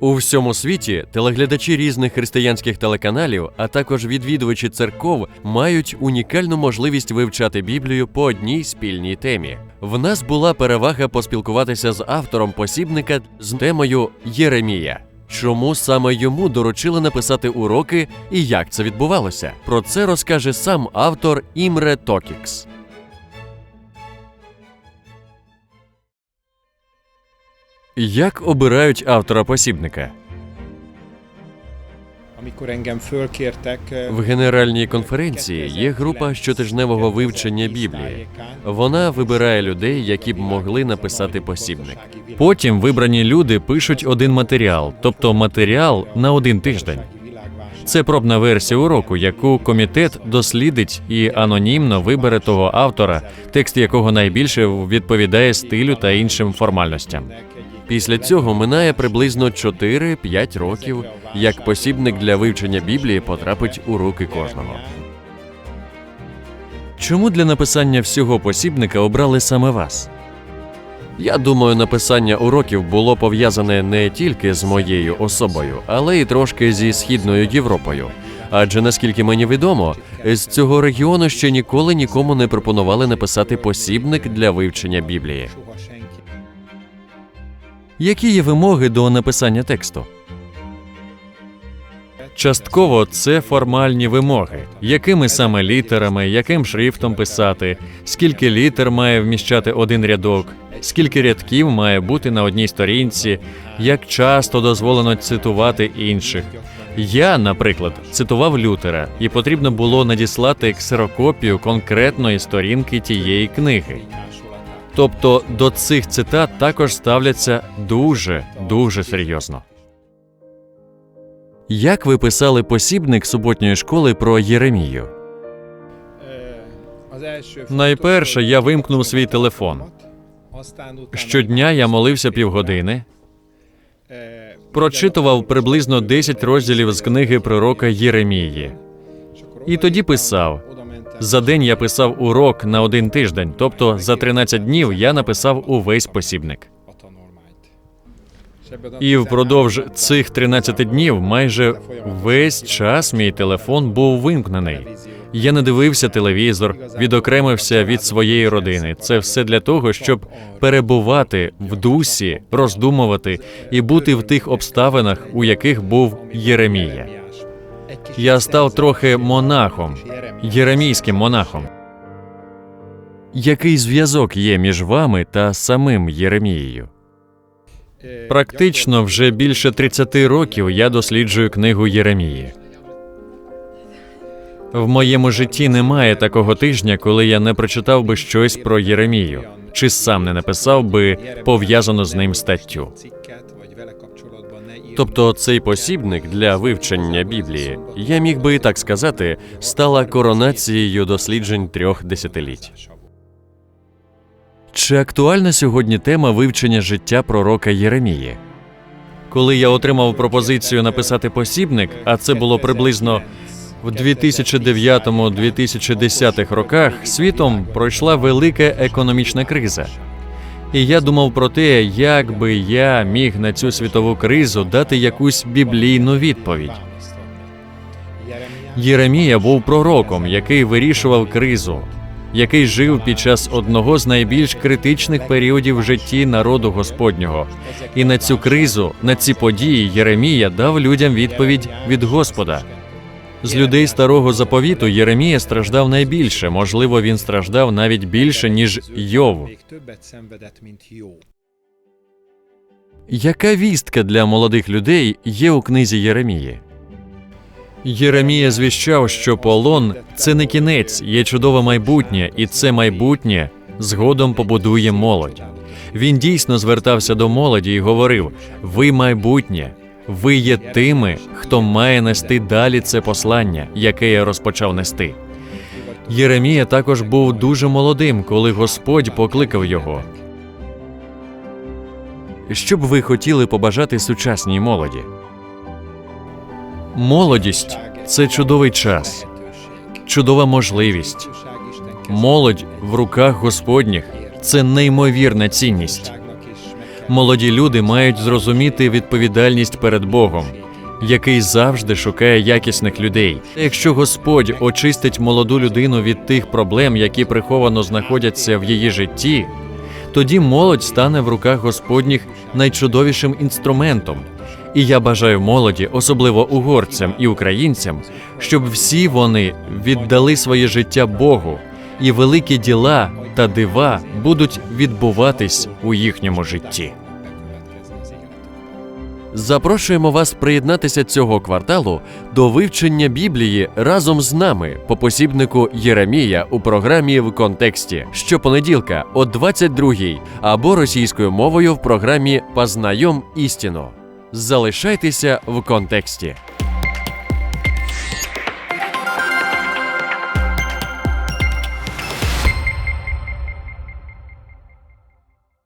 У всьому світі телеглядачі різних християнських телеканалів, а також відвідувачі церков мають унікальну можливість вивчати Біблію по одній спільній темі. В нас була перевага поспілкуватися з автором посібника з темою Єремія. Чому саме йому доручили написати уроки і як це відбувалося? Про це розкаже сам автор Імре Токікс. Як обирають автора посібника? Eh, В генеральній конференції є група щотижневого вивчення Біблії. Вона вибирає людей, які б могли написати посібник. Потім вибрані люди пишуть один матеріал, тобто матеріал на один тиждень. Це пробна версія уроку, яку комітет дослідить і анонімно вибере того автора, текст якого найбільше відповідає стилю та іншим формальностям. Після цього минає приблизно 4-5 років, як посібник для вивчення Біблії потрапить у руки кожного. Чому для написання всього посібника обрали саме вас? Я думаю, написання уроків було пов'язане не тільки з моєю особою, але й трошки зі східною Європою. Адже наскільки мені відомо, з цього регіону ще ніколи нікому не пропонували написати посібник для вивчення Біблії. Які є вимоги до написання тексту? Частково це формальні вимоги, якими саме літерами, яким шрифтом писати, скільки літер має вміщати один рядок, скільки рядків має бути на одній сторінці, як часто дозволено цитувати інших. Я, наприклад, цитував Лютера, і потрібно було надіслати ксерокопію конкретної сторінки тієї книги. Тобто до цих цитат також ставляться дуже дуже серйозно. Як ви писали посібник суботньої школи про Єремію? Найперше я вимкнув свій телефон. Щодня я молився півгодини, прочитував приблизно 10 розділів з книги пророка Єремії. І тоді писав. За день я писав урок на один тиждень, тобто за 13 днів я написав увесь посібник. І впродовж цих 13 днів майже весь час мій телефон був вимкнений. Я не дивився телевізор, відокремився від своєї родини. Це все для того, щоб перебувати в дусі, роздумувати і бути в тих обставинах, у яких був Єремія. Я став трохи монахом, єремійським монахом. Який зв'язок є між вами та самим Єремією? Практично вже більше 30 років я досліджую книгу Єремії. В моєму житті немає такого тижня, коли я не прочитав би щось про Єремію, чи сам не написав би пов'язану з ним статтю. Тобто цей посібник для вивчення Біблії, я міг би і так сказати, стала коронацією досліджень трьох десятиліть. Чи актуальна сьогодні тема вивчення життя пророка Єремії? Коли я отримав пропозицію написати посібник, а це було приблизно в 2009-2010 роках, світом пройшла велика економічна криза. І я думав про те, як би я міг на цю світову кризу дати якусь біблійну відповідь. Єремія був пророком, який вирішував кризу, який жив під час одного з найбільш критичних періодів в житті народу Господнього. І на цю кризу, на ці події Єремія дав людям відповідь від Господа. З людей старого заповіту Єремія страждав найбільше. Можливо, він страждав навіть більше ніж Йов. Яка вістка для молодих людей є у книзі Єремії? Єремія звіщав, що полон це не кінець, є чудове майбутнє, і це майбутнє згодом побудує молодь. Він дійсно звертався до молоді і говорив: Ви майбутнє, ви є тими, хто має нести далі це послання, яке я розпочав нести. Єремія також був дуже молодим, коли Господь покликав його. Що б ви хотіли побажати сучасній молоді? Молодість це чудовий час, чудова можливість. Молодь в руках Господніх це неймовірна цінність. Молоді люди мають зрозуміти відповідальність перед Богом, який завжди шукає якісних людей. Якщо Господь очистить молоду людину від тих проблем, які приховано знаходяться в її житті, тоді молодь стане в руках Господніх найчудовішим інструментом. І я бажаю молоді, особливо угорцям і українцям, щоб всі вони віддали своє життя Богу, і великі діла та дива будуть відбуватись у їхньому житті. Запрошуємо вас приєднатися цього кварталу до вивчення Біблії разом з нами по посібнику Єремія у програмі в контексті щопонеділка о 22-й або російською мовою в програмі Познайом істину. Залишайтеся в контексті.